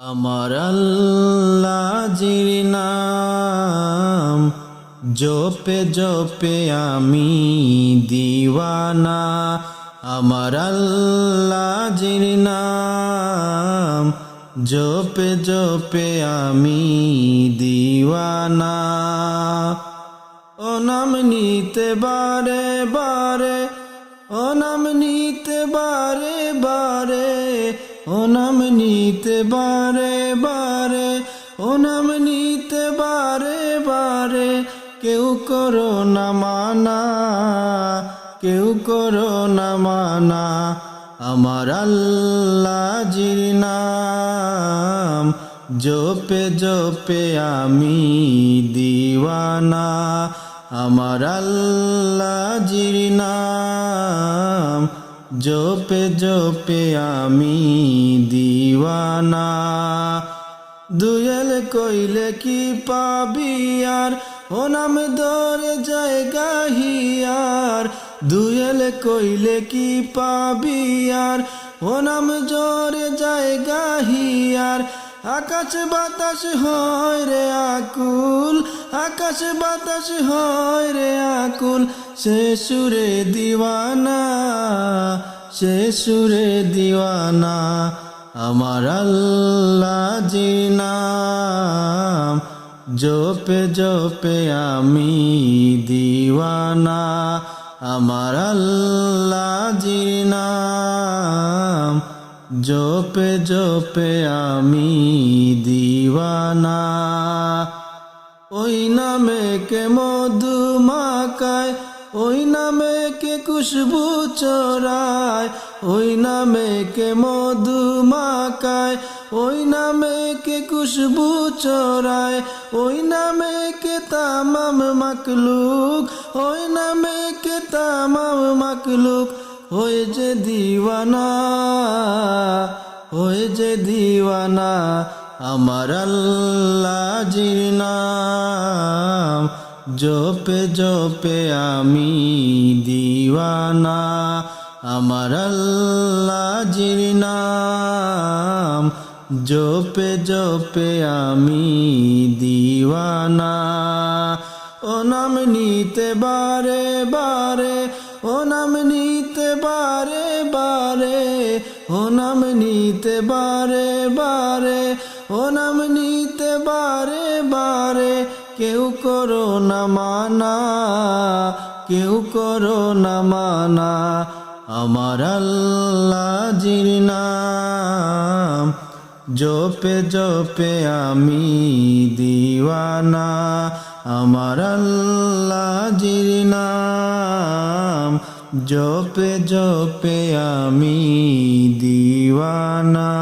আমার আল্লাজির নাম, জপে জপে আমি দিওয়ানা। আমার আল্লাজির নাম, জপে জপে আমি দিওয়ানা। ও নাম নিতে বারে বারে, ও নাম নিতে বারে বারে। ও নাম নিতে বারে বারে, ও নাম নিতে বারে বারে, কেউ করো না মানা, কেউ করো না মানা, আমার আল্লাহ জির নাম জোপে জপে আমি দিওয়ানা, আমার আল্লাহ জির নাম জপে জপে আমি দিওয়ানা দুয়েল কইলে কি পাবি আর ও নাম দরে জায়গা হিয়ার দুয়েল কইলে কি পাবি আর ও নাম জোরে হিয়ার আকাশ বাতাস হয় রে আকুল, আকাশ বাতাস হয় রে আকুল। সে সুরে দিওয়ানা, সে সুরে দিওয়ানা, আমার আল্লাহ জি নাম। জপে জপে আমি দিওয়ানা, আমার আল্লাহ জি নাম। জপে জপে আমি দিওয়ানা ওই নামে কে মধু মাকায় ওই নামে কে খুশবু চোরায় ওই নামে কে মধু মাকায় ওই নামে কে খুশবু চোরায় ওই নামে কে তামাম মাকলুক ওই নামে কে তামাম মাকলুক হয়ে যে দিওয়ানা, হয়ে যে দিওয়ানা, আমার আল্লাহ নাম জপে জপে আমি দিওয়ানা, আমার আল্লাহ জির নাম জপে জপে আমি দিওয়ানা। ও নাম নিতে বারে বারে ও নাম নিতে বারে বারে, ও নাম নিতে বারে বারে, ও নাম নিতে বারে বারে, কেউ করো না মানা, কেউ করো না মানা, আমার আল্লাহ নাম, জপে জপে আমি দিওয়ানা, আমার আল্লাহ নাম। জপে জপে আমি দিওয়ানা।